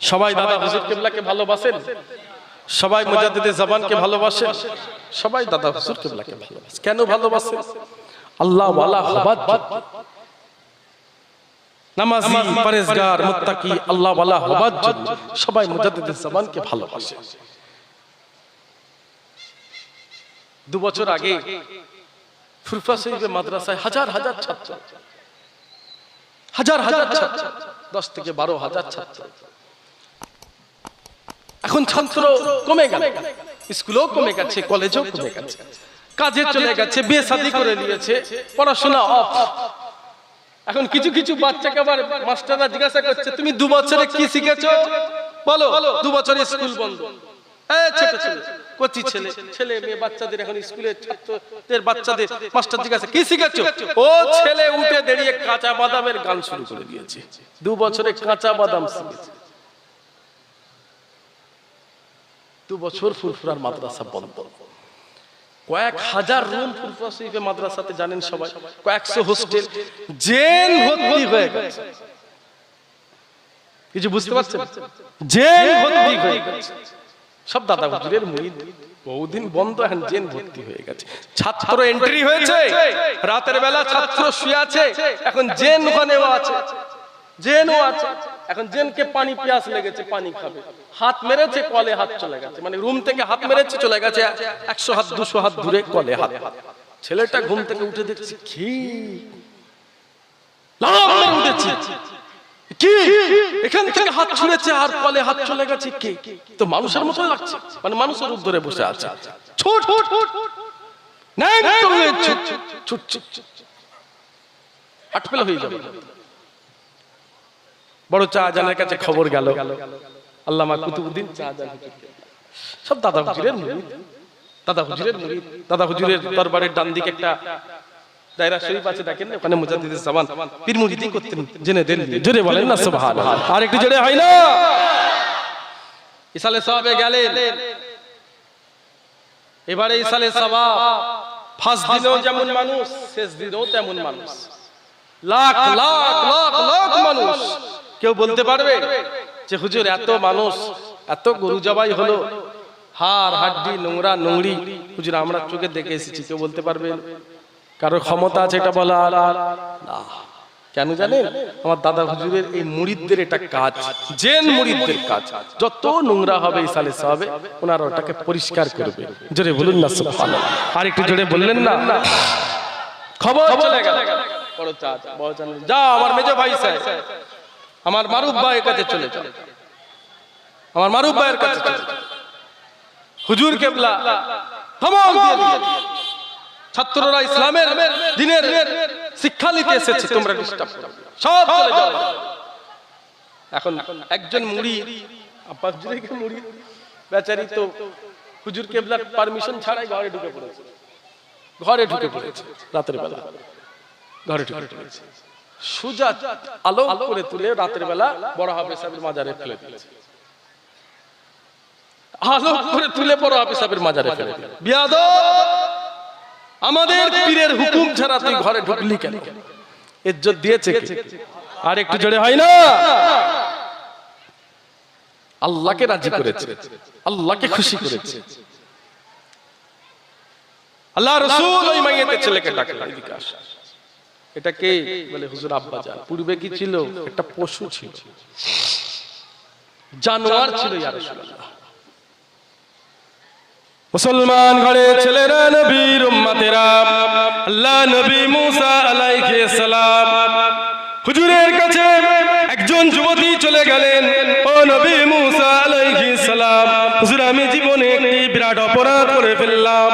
সবাই দাদা হুজুর কেবলাকে ভালোবাসেন? সবাই মুজাদ্দিদে জাবানকে ভালোবাসেন? সবাই দাদা হুজুর কেবলাকে ভালোবাসেন। কেন ভালোবাসেন? আল্লাহ ওয়ালা জন্য। নামাজি পরেজগার মুত্তাকি আল্লাহ ওয়ালা সবাই মুজাদ্দিদে জাবানকে ভালোবাসে। দু বছর আগে ফুরফা শরীফের মাদ্রাসায় হাজার হাজার ছাত্র হাজার হাজার ছাত্র দশ থেকে বারো হাজার ছাত্র। এখন ছাত্র কমে গেল। স্কুলেও কমে গেছে, কলেজেও কমে গেছে। কাজে চলে গেছে, বিয়ে শাদী করে নিয়েছে, পড়াশোনা অফ এখন কিছু কিছু বাচ্চাকে আবার মাস্টাররা জিজ্ঞাসা করছে, তুমি দু বছরে কি শিখেছো? বলো, দু বছরে স্কুল বন্ধ। ছোট ছেলে ছেলে ছেলে মেয়ে, বাচ্চাদের এখন স্কুলে ছাত্রদের বাচ্চাদের মাস্টার জিজ্ঞাসা, কি ও ছেলে উঠে দাঁড়িয়ে কাঁচা বাদামের গান শুরু করে দিয়েছে। দু বছরে কাঁচা বাদাম শিখেছে। দু বছর ফুরফুরার মাদ্রাসা বন্ধ। কয়েক হাজার রুম ফুরফুরা শরীফে মাদ্রাসাতে জানেন সবাই, কয়েকশো হোস্টেল জেন ভর্তি হয়ে গেছে। কিছু বুঝতে পারছেন? জেন ভর্তি হয়ে গেছে। সব দাদা হুজুরের মুরিদ। বহুদিন বন্ধ এখন জেন ভর্তি হয়ে গেছে। ছাত্র এন্ট্রি হয়েছে। রাতের বেলা ছাত্র শুয়ে আছে। এখন জেন ওখানেও আছে। জেনও আছে। এখন জেনকে পানি পিয়াস লেগেছে, পানি খাবে। হাত মেরেছে, কলে হাত চলে গেছে। মানে রুম থেকে হাত মেরেছে, চলে গেছে একশো হাত, দুশো হাত দূরে কলে হাত। ছেলেটা ঘুম থেকে উঠে দেখছে, কি? উঠেছে। কি? এখান থেকে হাত ছুঁড়েছে আর কলে হাত চলে গেছে তো মানুষের মতো লাগছে। মানে মানুষের ধরে বসে আছে। ছুট ছুট ছুট। ছুট আটপেল হয়ে যাবে। বড় শাহজাহানের কাছে খবর গেল। আল্লামা কুতুবুদ্দিন। সব দাদা হুজুরের মুরিদ দাদা হুজুরের মুরিদ দাদা হুজুরের দরবারের ডান দিকে একটা দায়রা শরীফ আছে দেখেন ওখানে মুজাদ্দিদের সামান পীর মুরিদি করতেন জেনে দেন। জোরে বলেন না সুবহানাল্লাহ। আর একটু জোরে হয় না? ইসালে সাহাবে গেলেন। এবারে ইসালে সওয়াব ফার্স্ট দিনেও যেমন মানুষ শেষ দিনেও তেমন মানুষ। লাখ লাখ লাখ লাখ মানুষ। কেউ বলতে পারবে যে হুজুর, এত মানুষ, এত গরু জবাই হলো। হাড়, হাড্ডি, নোংরা, নোংরি। হুজুর, আমরা চোখে দেখে এসেছি, কেউ বলতে পারবে? কারও ক্ষমতা আছে এটা বলা। না। কেন জানেন? আমার দাদা হুজুরের এই মুরিদদের এটা কাজ, জেন মুরিদদের কাজ। যত নোংরা হবে এই সালে হবে ওনারা ওটাকে পরিষ্কার করবে। জোরে বলুন না, সুবহানাল্লাহ। আর একটু জোরে বললেন না? খবর চলে গেল। বড় চাচা বড় চাচা যা আমার মেজো ভাই সাহেব। আমার মারুফ ভাইয়ের কাছে চলে যাও। আমার মারুফ ভাইয়ের কাছে চলে। হুজুর কেবলা দিলেন। ছাত্ররা ইসলামের দিনের শিক্ষা নিতে এসেছে, তোমরা ডিস্টার্ব সব চলে যাও। এখন একজন মুড়ি, আব্বাস হুজুরকে মুড়ি, বেচারি তো হুজুর কেবলার পারমিশন ছাড়াই ঘরে ঢুকে পড়েছে। ঘরে ঢুকে পড়েছে, রাতের বেলা। ঘরে ঢুকে পড়েছে। সুজা আলো করে তুলে রাতের বেলা বড় মাজারে ফেলে দিয়েছে। আলো করে তুলে বড় মাজারে ফেলে দিল বিয়াদব, আমাদের পীরের হুকুম ছাড়া তুই ঘরে ঢুকলি কেন? ইজ্জত দিয়েছে আর একটু জোরে হয় না? আল্লাহকে রাজি করেছে। আল্লাহকে খুশি করেছে। আল্লাহ রসুল ওই মাইয়েতে ছেলেকে ডাকলেন এদিকে আস। এটা কে বলে হুজুর আব্বা পূর্বে কি ছিল? একটা পশু ছিল। জানোয়ার ছিল মুসলমান ঘরে ছেলেরা, নবীর উম্মতেরা, আল্লাহ নবী মুসা আলাইহিস সালাম। হুজুরের কাছে একজন যুবতী চলে গেলেন। ও নবী মুসা আলাইহিস সালাম, হুজুর আমি জীবনে একটি বিরাট অপরাধ করে ফেললাম।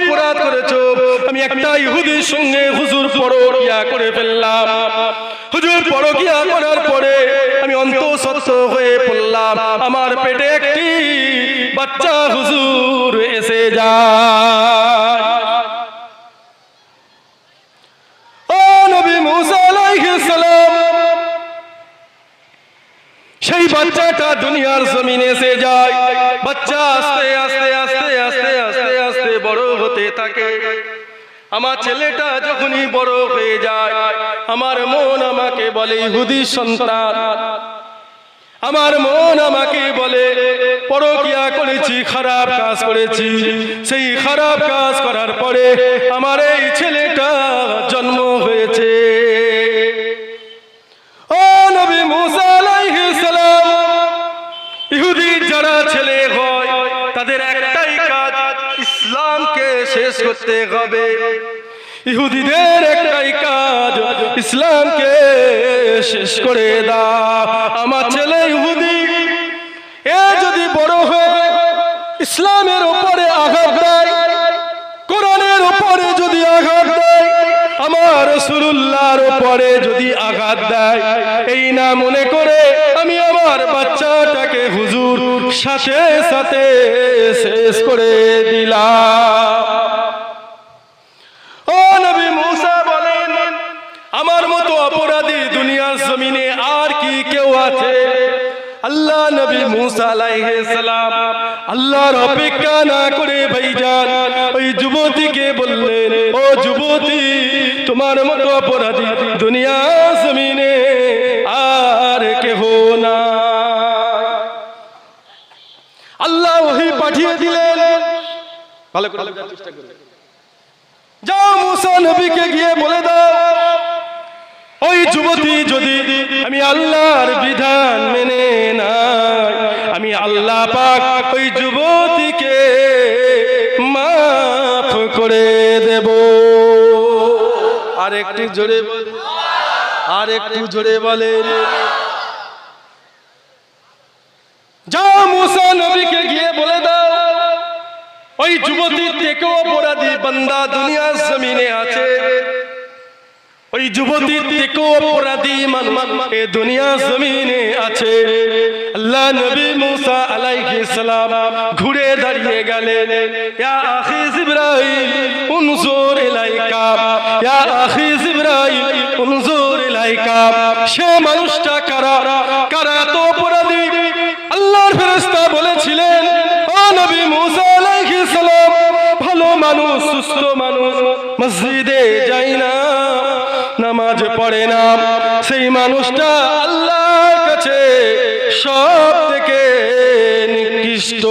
অপরাধ করেছ। আমি একটা ইহুদির সঙ্গে হুজুর পরকিয়া করে ফেললাম। হুজুর পরকিয়া করার পরে আমি অন্তঃসত্ত্ব হয়ে পড়লাম। আমার পেটে একটি বাচ্চা হুজুর এসে সালাম, সেই বাচ্চাটা দুনিয়ার জমিনে এসে যায়। বাচ্চা আস্তে আস্তে আস্তে হতে থাকে। আমার ছেলেটা যখনই বড় হয়ে যায়, আমার মন আমাকে বলে, ইহুদি সন্তান। আমার মন আমাকে বলে, পরকিয়া করেছি, খারাপ কাজ করেছি। সেই খারাপ কাজ করার পরে আমার এই ছেলেটা জন্ম হয়েছে। শেষ করতে হবে। ইহুদিদের একটাই কাজ, ইসলামকে শেষ করে দাও। আমার ছেলে ইহুদি, এ যদি বড় হয়ে, ইসলামের উপরে আঘাত দেয়, কোরআনের উপরে যদি আঘাত দেয়, আমার রসুল্লাহর উপরে যদি আঘাত দেয়, এই না মনে করে আমি আমার বাচ্চাটাকে হুজুর সাথে সাথে শেষ করে দিলাম ও নবী মুসা বলেন আমার মতো অপরাধী দুনিয়ার জমিনে আর কি কেউ আছে। আল্লাহ নবী মুসা আলাইহিস সালাম আল্লাহর অপেক্ষা না করে ভাইজান, ওই যুবতীকে বললেন, ও যুবতী, তোমার মতো অপরাধী দুনিয়া জমিনে আর কেহ না। আল্লাহ ওহি পাঠিয়ে দিলেন। ভালো করে চেষ্টা করুন। যাও মুসা নবীকে গিয়ে বলে দাও। ওই যুবতী যদি আমি আল্লাহর বিধান মেনে না আমি আল্লাহ পাক ওই যুবতীকে মাফ করে দেব। আর একটু জোরে বল আর একটু জোরে বলেন। যাও মুসা নবীকে গিয়ে বলে দাও, ওই যুবতীর থেকেও অপরাধী বান্দা দুনিয়ার জমিনে আছে। ওই যুবতীর থেকেও অপরাধী মানুষ এ দুনিয়া জমিনে আছে। আল্লাহ নবী মুসা আলাইহিস সালাম ঘুরে দাঁড়িয়ে গেলেন। ইয়া আখি জিবরাইল, উনজুর ইলাইকা। ইয়া আখি জিবরাইল, উনজুর ইলাইকা। সে মানুষটা কারা? কারা এত অপরাধী? আল্লাহর ফেরেশতা বলেছিলেন, ও নবী মুসা আলাইহিস সালাম, ভালো মানুষ, সুস্থ মানুষ, মসজিদে যায় না পড়ে না। সেই মানুষটা আল্লাহর কাছে সব থেকে নিকৃষ্ট।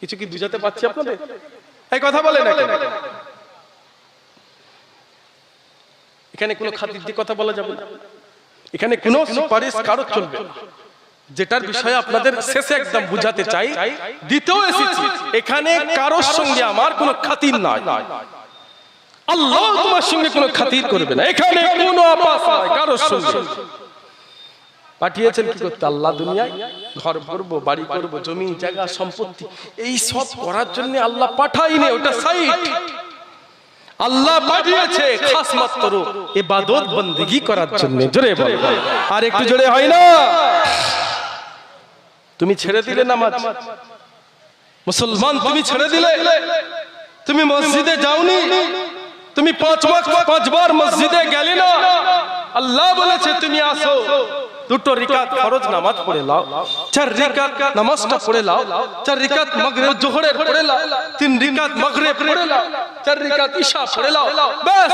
কিছু কি বুঝাতে পারছি আপনাদের? এই কথা বলে না এখানে কোনো খাতির দিয়ে কথা বলা যাবে না। এখানে কোনো সুপারিশ কারও চলবে যেটার বিষয়ে আপনাদের শেষে একদম বুঝাতে চাই, দ্বিতীয় এসেছি, এখানে কারোর সঙ্গে আমার কোনো খাতির নয় আল্লাহ তোমার সঙ্গে কোনো খাতির করবে না। এখানে কোনো আপাস কারোর সঙ্গে। পাঠিয়েছেন কি করতে? আল্লাহ দুনিয়ায় ঘর করব বাড়ি করব জমি জায়গা সম্পত্তি এই সব করার জন্য আল্লাহ পাঠাইনি ওটা সাইট। আল্লাহ পাঠিয়েছে খাস মাত্র ইবাদত বندگی করার জন্য। জোরে আর একটু জোরে হয় না? তুমি ছেড়ে দিলে নামাজ। মুসলমান তুমি ছেড়ে দিলে। তুমি মসজিদে যাওনি। তুমি পাঁচ পাঁচবার মসজিদে গেলে না? আল্লাহ বলেছে, তুমি আসো। দুটো রিকাত ফরজ নামাজ পড়ে লাও, চার রিকাত নামাজটা পড়ে লাও, চার রিকাত মাগরিব, জোহরের পড়ে লাও, তিন রিকাত মাগরিব পড়ে লাও, চার রিকাত ঈশা পড়ে লাও। ব্যাস,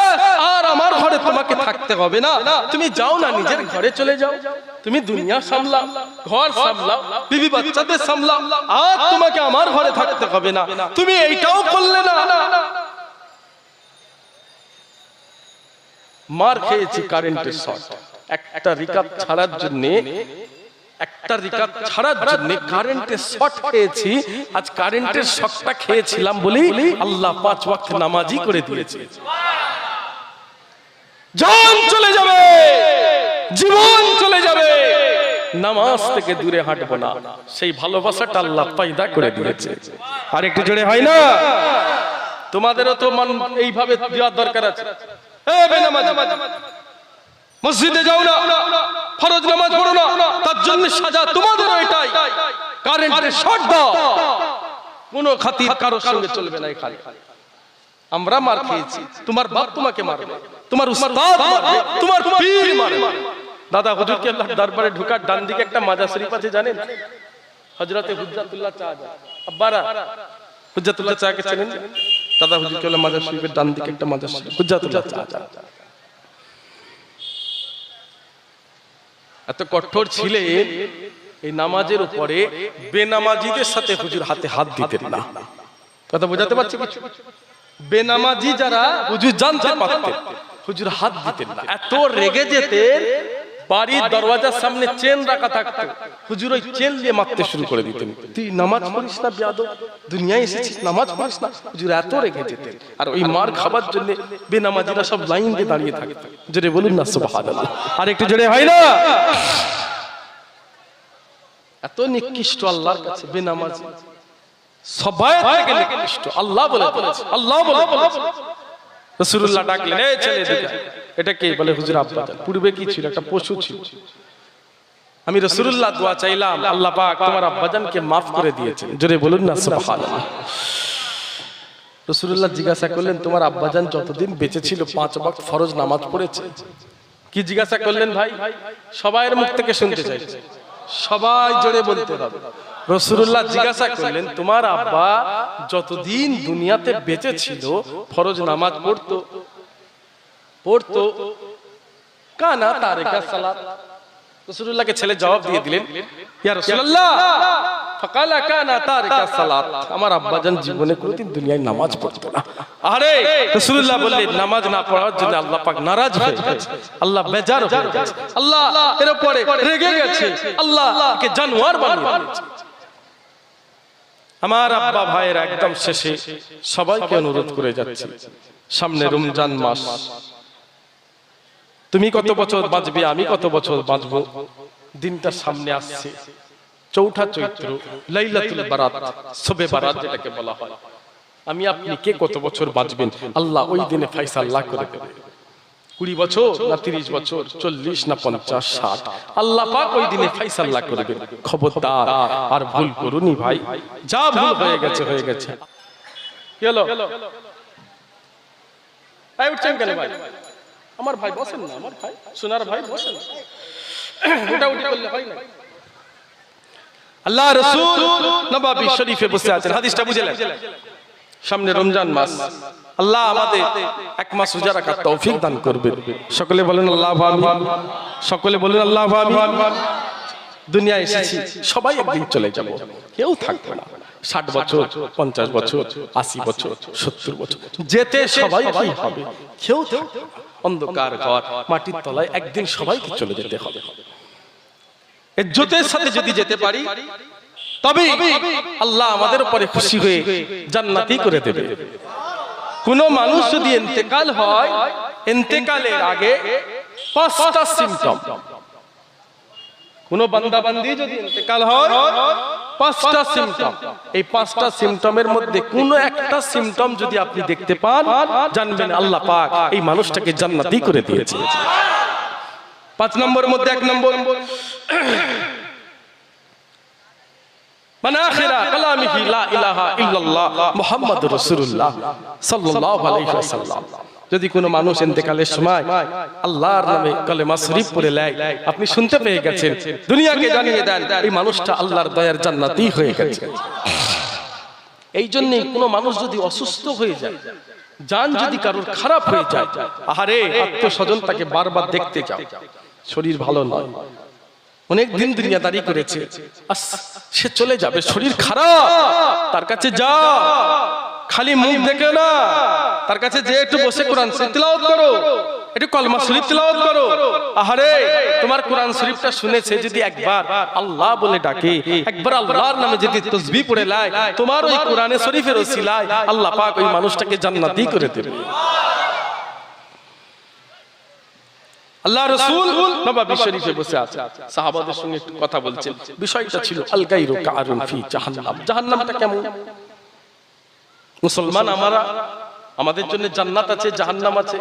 আর আমার ঘরে তোমাকে থাকতে হবে না। তুমি যাও না, নিজের ঘরে চলে যাও। তুমি দুনিয়া সামলাও, ঘর সামলাও, বিবি বাচ্চাদের সামলাও। আর তোমাকে আমার ঘরে থাকতে হবে না। তুমি এইটাও করলে না। মার খেয়েছি কারেন্টের শর্ট একটা রিকাত ছাড়ার জন্য একটা রিকাত ছাড়ার জন্য কারেন্টের শর্ট খেয়েছি আজ কারেন্টের শকটা খেয়েছিলাম বলি আল্লাহ পাঁচ ওয়াক্ত নামাজই করে দিয়েছে। জান চলে যাবে জীবন চলে যাবে নামাজ থেকে দূরে হাঁটবো না। সেই ভালোবাসাটা আল্লাহ পায়দা করে দিয়েছে। আর একটু জোরে হয় না? তোমাদেরও তো মন এইভাবে দেওয়ার দরকার আছে। মসজিদে যাও না ফরজ নামাজ পড়ো না তার জন্য সাজা তোমাদেরও এটাই কারেন্টের শর্ট দাও কোনো খাতির কারোর সঙ্গে চলবে না এখানে। আমরা মার খেয়েছি। তোমার বাপ তোমাকে মারবে। তোমার উস্তাদ মারবে। তোমার পীর মারবে। দাদা হুজুরকে আল্লাহর দরবারে ঢোকার ডান দিকে একটা মাজার শরীফ আছে জানেন? হযরতে হুজ্জাতুল্লাহ চা। আব্বারা হুজ্জাতুল্লাহ চাকে চেনেন? দাদা হুজুরকে আল্লাহ মাজার শরীফের ডান দিকে একটা মাজার শরীফ হুজ্জাতুল্লাহ এত কঠোর ছিলেন এই নামাজের উপরে বেনামাজিদের সাথে হুজুর হাতে হাত দিতেন না। কথা বোঝাতে পারছি কিছু? বেনামাজি যারা হুজুর জানতে পারতেন, হুজুর হাত দিতেন না। এত রেগে যেতেন বাড়ির দরওয়াজার সামনে চেন রাখা থাকতো। হুজুর ওই চেন দিয়ে মারতে শুরু করে দিতেন। তুই নামাজ পড়িস না বিয়াদব? দুনিয়ায় এসেছিস নামাজ পড়িস না? হুজুর এত রেগে যেতেন। আর ওই মার খাবার জন্য বেনামাজিরা সব লাইন দিয়ে দাঁড়িয়ে থাকতো। জোরে বলুন না সুবহানাল্লাহ। আর একটু জোরে হয় না? এত নিকৃষ্ট আল্লাহর কাছে বেনামাজি। সবাই থেকে নিকৃষ্ট। আল্লাহ বলে আল্লাহ বলে রাসূলুল্লাহ ডাকলেন এই ছেলে আয়। এটা কে বলে হুজুর আব্বা? পূর্বে কি ছিল? একটা পশু ছিল। আমি রাসূলুল্লাহ দোয়া চাইলাম, আল্লাহ পাক তোমার আব্বাজানকে maaf করে দিয়েছেন জোরে বলুন না, সুবহানাল্লাহ। রাসূলুল্লাহ জিজ্ঞাসা করলেন, তোমার আব্বাজান যতদিন বেঁচে ছিল, পাঁচ ওয়াক্ত ফরজ নামাজ পড়েছে? কি জিজ্ঞাসা করলেন ভাই? সবাইয়ের মুখ থেকে শুনতে চাইছে সবাই জোরে বলতে হবে। রসুল্লাহ জিজ্ঞাসা করলেন, তোমার আব্বা যতদিন দুনিয়াতে বেঁচে ছিল, ফরজ নামাজ পড়তো পড়তো। কানা তারেকা সালাত। রসুল্লাহকে ছেলে জবাব দিয়ে দিলেন, ইয়া রাসূলুল্লাহ, ফাকালা কানা তারিকা সালাত। আমার আব্বাজান জীবনে কোনোদিন দুনিয়ায় নামাজ পড়তো না। আরে, রাসূলুল্লাহ বললেন, নামাজ না পড়ার জন্য আল্লাহ পাক নারাজ হয়ে গেছে। আল্লাহ বেজার হয়ে গেছে। আল্লাহ এর উপরে রেগে গেছে। আল্লাহ কে জানোয়ার বানিয়ে দিয়েছে। আমার আব্বা ভাইয়ের একদম শেষে সবাইকে অনুরোধ করে যাচ্ছে। সামনে রমজান মাস। তুমি কত বছর বাঁচবে আমি কত বছর বাঁচবো? দিনটা সামনে আসছে। চৌঠা চৈত্র লাইলাতুল বারাত সবে বারাত যেটাকে বলা হয়। আমি আপনি কে কত বছর বাঁচবেন? আল্লাহ ওই দিনে ফাইসাল্লাহ করে দেবে কুড়ি বছর না তিরিশ বছর চল্লিশ না পঞ্চাশ ষাট। আল্লাহ পাক ওই দিনে ফাইসাল্লাহ করবেন খবরদার আর ভুল করুনি ভাই। যা ভুল হয়ে গেছে হয়ে গেছে। এই উঠছেন কেন ভাই আমার ভাই বসেন না আমার ভাই। সোনার ভাই বসেন করলে হয় না। আল্লাহ রসুল নবাবি শরীফে বসে আছেন। হাদিসটা বুঝলেন সামনে রমজান মাস। আল্লাহ আমাদের এক মাস রোজা রাখার তৌফিক দান করবে সকলে বলেন আল্লাহ সকলে বলেন আল্লাহ আমি দুনিয়ায় এসেছি সবাই একদিন চলে যাব। কেউ থাকবে না। ষাট বছর পঞ্চাশ বছর আশি বছর সত্তর বছর। যেতে সবাই হবে। কেউ থাকবে। অন্ধকার ঘর মাটির তলায় একদিন সবাইকে চলে যেতে হবে। ইজ্জতের সাথে যদি যেতে পারি তবে আল্লাহ আমাদের উপরে খুশি হয়ে জান্নাতি করে দেবে। কোন মানুষ যদি ইন্তেকাল হয় ইন্তেকালের আগে পাঁচটা সিমটম কোন বান্দা বান্দি যদি ইন্তেকাল হয় পাঁচটা সিমটম এই পাঁচটা সিমটমের মধ্যে কোন একটা সিমটম যদি আপনি দেখতে পান, জানবেন আল্লাহ পাক এই মানুষটাকে জান্নাতি করে দিয়েছে। পাঁচ নম্বরের মধ্যে এক নম্বর। মানে লা ইলাহা যদি কোনো মানুষ এতেকালের সময় আল্লাহর নামে কলেমা শরীফ পরে লেয় আপনি শুনতে পেয়ে গেছেন। দুনিয়াকে জানিয়ে দেন, এই মানুষটা আল্লাহর দয়ার জান্নাতই হয়ে গেছে। এই জন্যে কোনো মানুষ যদি অসুস্থ হয়ে যায়, যান যদি কারোর খারাপ হয়ে যায়, আহারে আত্মীয় স্বজন তাকে বারবার দেখতে যাও। শরীর ভালো নয়। অনেক দিন দুনিয়াদারি করেছে। সে চলে যাবে, শরীর খারাপ। তার কাছে যা। খালি মুখ দেখে না। তার কাছে যে একটু বসে কোরআন তিলাওয়াত করো। একটু কলমা শরীফ তিলাওয়াত করো। আহারে, তোমার কোরআন শরীফটা শুনেছে যদি একবার আল্লাহ বলে ডাকে, একবার আল্লাহর নামে যদি তসবিহ পড়ে লাই, তোমার ওই কোরআনে শরীফের ওসিলায় আল্লাহ পাক ওই মানুষটাকে জান্নাতি করে দেবে। আল্লাহ রসুল নবাবী শরীফে বসে আছে। সাহাবাদের সঙ্গে একটু কথা বলছেন। বিষয়টা ছিল আল গায়রু কারুন ফি জাহান্নাম। জাহান্নামটা কেমন? মুসলমান আমরা আমাদের জন্য জান্নাত আছে জাহান্নাম আছে।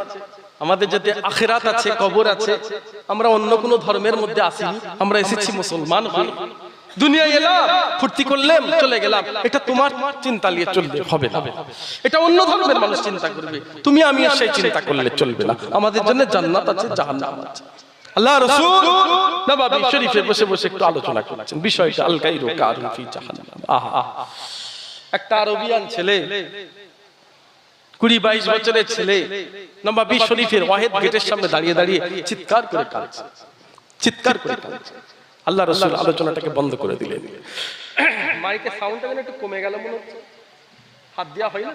আমাদের যাতে আখেরাত আছে কবর আছে। আমরা অন্য কোনো ধর্মের মধ্যে আসি আমরা এসেছি মুসলমান হয়ে। দুনিয়ায় এলাম, ফুর্তি করলাম, চলে গেলাম। এটা তোমার চিন্তা নিয়ে চলবে, হবে না। এটা অন্য ধর্মের মানুষ চিন্তা করবে। তুমি, আমি আর সেই চিন্তা করলে চলবে না। আমাদের জন্য জান্নাত আছে, জাহান্নাম আছে। আল্লাহ রাসূল নবাবী শরীফে বসে বসে একটু আলোচনা করছেন। বিষয়টা, আল গায়রু কারুন ফি জাহান্নাম। আহা। একটা আরবিয়ান ছেলে, কুড়ি বাইশ বছরের ছেলে, নবাবী শরীফের ওয়াহেদ গেটের সামনে দাঁড়িয়ে দাঁড়িয়ে চিৎকার করে কাঁদছে। চিৎকার করে কাঁদছে। আল্লাহ রসুল আলোচনাটাকে বন্ধ করে দিলেন। সাউন্ডটা একটু কমে গেল মনে হচ্ছে। হাত দেওয়া হয় না?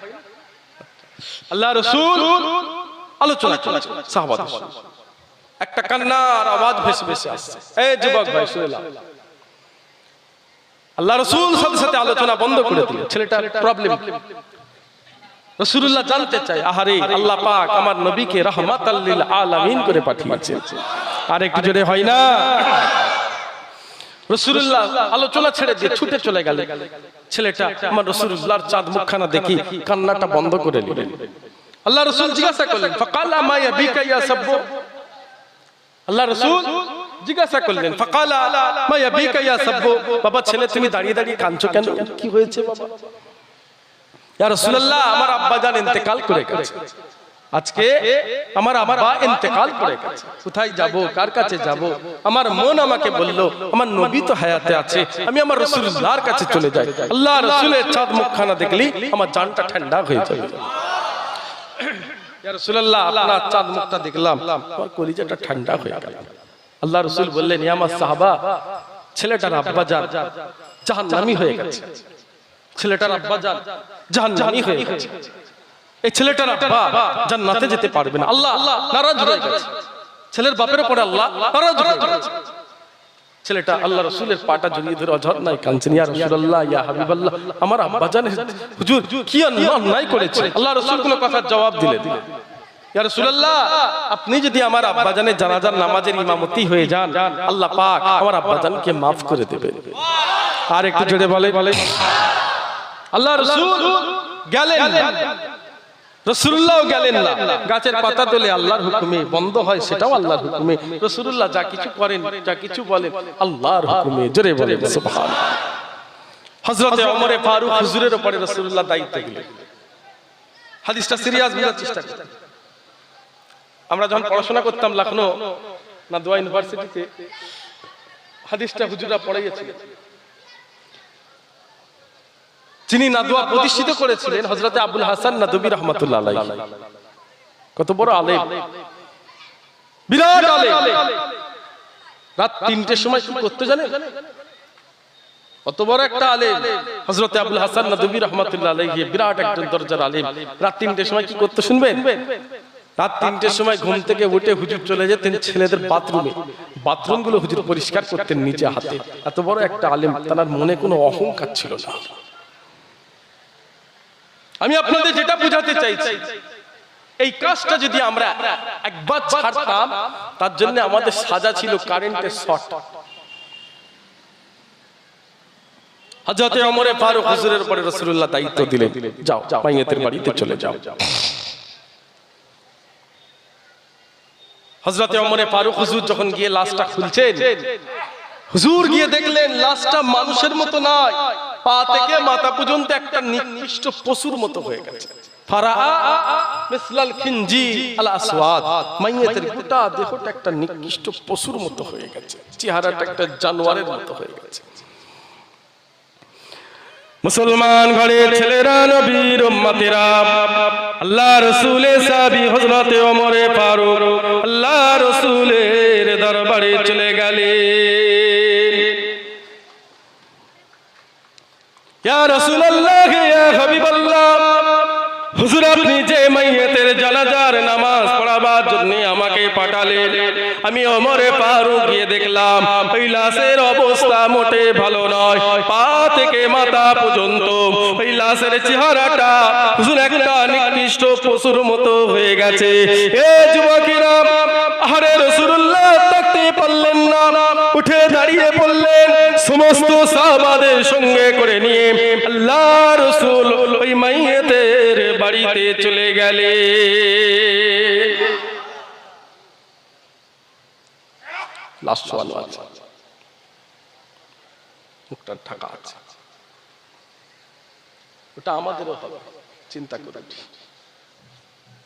আল্লাহ রসুল আলোচনা চলছে একটা কান্নার আওয়াজ ভেসে ভেসে আসছে। এই যুবক ভাই আল্লাহ রসুল সাথে সাথে আলোচনা বন্ধ করে দিল ছেলেটার প্রবলেম রসুল্লাহ জানতে চাই আহারে আল্লাহ পাক আমার নবীকে রহমাত আলামিন করে পাঠিয়েছে আর একটু জোরে হয় না? রসুল্লাহ আলোচনা ছেড়ে দিয়ে ছুটে চলে গেল ছেলেটা, আমার রসুল্লাহর চাঁদ মুখখানা দেখি, কান্নাটা বন্ধ করে নিলেন। আল্লাহ রসুল জিজ্ঞাসা করলেন, ফাকালা মা ইয়াবিকা ইয়া সাব্বু? আল্লাহ রসুল জিজ্ঞাসা করলেন, ফাকালা মা ইয়াবিকা ইয়া সাব্বু? বাবা, ছেলে, তুমি দাঁড়িয়ে দাঁড়িয়ে কাঁদছো কেন? কি হয়েছে বাবা? ইয়া রাসূলুল্লাহ, আমার আব্বা জান ইন্তেকাল করে গেছে। আজকে আমার আব্বা ইন্তেকাল করে গেছে। কোথায় যাব? কার কাছে যাব? আমার মন আমাকে বলল, আমার নবী তো হায়াতে আছে, আমি আমার রাসূলুল্লাহর কাছে চলে যাই। আল্লাহ রাসূলের চাঁদ মুখখানা দেখলি, আমার জানটা ঠান্ডা হয়ে যাবে। ইয়া রাসূলুল্লাহ, আপনার চাঁদ মুখটা দেখলাম, আমার কলিজাটা ঠান্ডা হয়ে গেল। আল্লাহ রাসূল বললেন আমার সাহাবা, ছেলেটার আব্বা জান জাহান্নামী হয়ে গেছে। ছেলেটার আব্বা জান জাহান্নামী হয়ে গেছে। এই ছেলেটার আব্বা জান্নাতে যেতে পারবে না। আল্লাহ নারাজ হয়ে গেছে। ছেলের বাপের উপরে আল্লাহ নারাজ হয়ে গেছে। ছেলেটা আল্লাহ রসুলের পাটা জড়িয়ে ধরে অঝর নাই কাঁদছেন ইয়া রাসূলুল্লাহ, ইয়া হাবিবাল্লাহ, আমার আব্বা জান হুজুর, কি অন্যায় করেছে? আল্লাহ রসুল কোনো কথার জবাব ইয়া রাসূলুল্লাহ, আপনি যদি আমার আব্বাজানের জানাজার নামাজের ইমামতি হয়ে যান, আল্লাহ পাক আমার আব্বাজানকে মাফ করে দেবেন। আর একটু জোরে বলে বলে আল্লাহ রসুল গেলেন। রসুল্লাহ গেলেন না। গাছের পাতা তোলে আল্লাহর হুকুমে বন্ধ হয় সেটাও আল্লাহর হুকুমে। রসুল্লাহ যা কিছু করেন যা কিছু বলেন আল্লাহর হুকুমে জোরে বলে হযরতে ওমরে ফারুক হুজুরের উপরে দায়িত্ব দিলেন হাদিসটা সিরিয়াস বোঝার চেষ্টা করুন। আমরা যখন পড়াশোনা করতাম লখনৌ না দোয়া ইউনিভার্সিটিতে হাদিসটা হুজুরা পড়াইয়াছিলেন। যিনি নাদুয়া প্রতিষ্ঠিত করেছিলেন হজরতে আবুল হাসান নাদবী রহমতুল্লাহ। কত বড় আলেম। বিরাট আলেম। রাত তিনটের সময় কি করতে কত বড় একটা আলেম। হজরতে আবুল হাসান রহমতুল্লাহ বিরাট একজন দরজার আলেম। রাত তিনটের সময় কি করতে শুনবেন? রাত তিনটের সময় ঘুম থেকে উঠে হুজুর চলে যেতেন ছেলেদের বাথরুমে। বাথরুমগুলো হুজুর পরিষ্কার করতেন নিজে হাতে। এত বড় একটা আলেম, তার মনে কোনো অহংকার ছিল না। আমি আপনাদের যেটা বোঝাতে চাইছি, এই কাজটা যদি আমরা একবার ছাড়তাম, তার জন্য আমাদের সাজা ছিল কারেন্টের শর্ট হজরতে ওমরে ফারুক হুজুরের উপরে রাসূলুল্লাহ দায়িত্ব দিলেন, যাও, মাইয়াতের বাড়িতে চলে যাও। হজরতে ওমরে ফারুক হুজুর যখন গিয়ে লাশটা খুলছেন, হুজুর গিয়ে দেখলেন লাশটা মানুষের মতো নয়। পা থেকে মাথা পর্যন্ত একটা নিকৃষ্ট পশুর মতো হয়ে গেছে। মুসলমান ঘরের ছেলেরা, নবীর আল্লাহ রসুলের সাবি হযরতে ওমরে ফারুক, আল্লাহ রসুলের দরবারে চলে গেলেন ইয়া রাসূলুল্লাহ ইয়া হাবিবাল্লাহ আমি ওমরে ফারুক গিয়ে দেখলাম অবস্থা মোটে ভালো নয়, পা থেকে মাথা পর্যন্ত। চেহারাটা, হুজুর, একটা পশুর মতো হয়ে গেছে। এ যুবকেরা আরে রাসূলুল্লাহ থাকতে পারলেন না, উঠে দাঁড়িয়ে সমস্ত সাহাবাদের সঙ্গে করে নিয়ে রসুল ওই বাড়িতে চলে গেলে। লাস্ট ওয়ান আছে আছে। ওটা আমাদেরও হবে, চিন্তা করে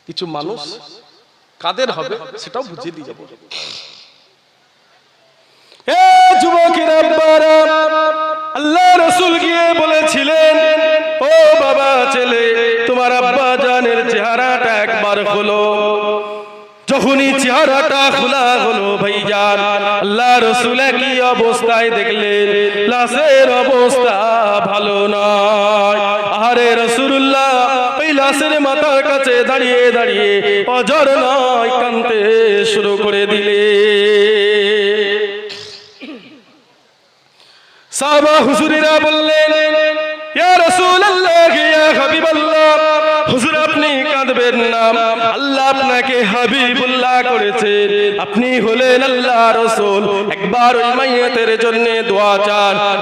কিছু মানুষ কাদের হবে সেটাও বুঝিয়ে দিয়ে যাব। এ যুবকের ছেলে, তোমার আব্বা জানের চেহারাটা একবার হলো। যখনই চেহারাটা খোলা হলো, ভাইজান, আল্লাহ রসুল কি অবস্থায় দেখলেন, লাশের অবস্থা ভালো নয়। আরে রসুল্লাহ ওই লাশের মাথার কাছে দাঁড়িয়ে দাঁড়িয়ে অজর নয়, কানতে শুরু করে দিলে। সাহাবা হুজুরেরা বললেন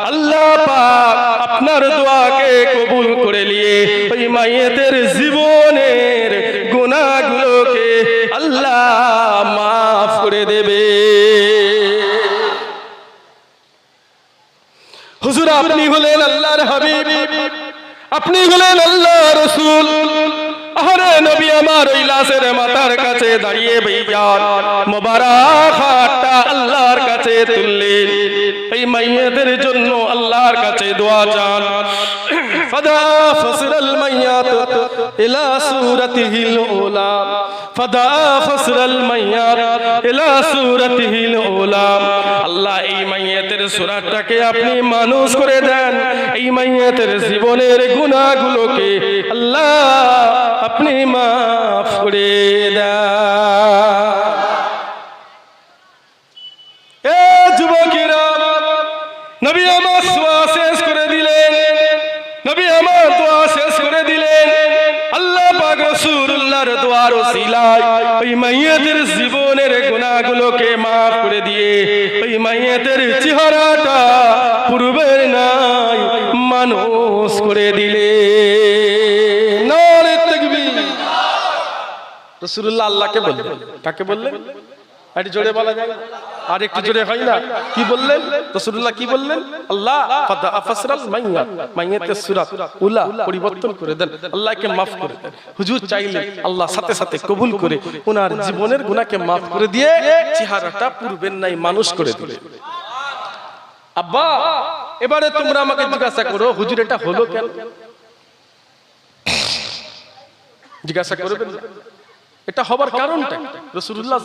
আল্লাহ দোয়া আপনার দোয়াকে কবুল করে নিয়ে ওই মাইয়াতের জীবনের গুনাহগুলোকে আল্লাহ মাফ করে দেবে। হুজুর আপনি হলেন আল্লাহর হাবিব। আপনি হলেন আল্লাহ রসুল। আরে নবী আমার ওই লাশের মাথার কাছে দাঁড়িয়ে বেজান মোবারক হাতটা আল্লাহর কাছে তুললেন এই মাইয়াদের জন্য আল্লাহর কাছে দোয়া চান فدا فصل الميات إلى صورته الأولى فدا فصل الميات إلى صورته الأولى আল্লাহ এই মাইয়াতের সুরাটাকে আপনি মানুষ করে দেন এই মাইয়াতের জীবনের গুনাহগুলোকে আল্লাহ আপনি মাফ করে যুবকেরা, নবী আমার দোয়া শেষ করে দিলেন। নবী আমার দোয়া শেষ করে দিলেন। আল্লাহ পাক রাসূলুল্লাহর দোয়ার ওসিলায় ওই মাইয়াতের জীবনের গুনাহগুলোকে maaf করে দিয়ে, ওই মাইয়াতের চেহারাটা পূর্বের নাই, মানুষ করে দিলে। রসুল্লাহ আল্লাহকে বললেন। কাকে বললেন? একটু জোরে বলা যায় আর একটু জোরে হয় না। কি বললেন? রসুল্লাহ কি বললেন? আল্লাহ আফসরাল মাইয়া। মাইয়াতে সূরাত উলা পরিবর্তন করে দেন। আল্লাহকে maaf করে দেন। হুজুর চাইলে আল্লাহ সাথে সাথে কবুল করে ওনার জীবনের গুনাহকে মাফ করে দিয়ে চেহারাটা পূর্বের নাই মানুষ করে দিলে আব্বা, এবারে তোমরা আমাকে জিজ্ঞাসা করো, হুজুর এটা হলো কেন? জিজ্ঞাসা করবেন? এটা হবার কারণটা। রসুল্লাহ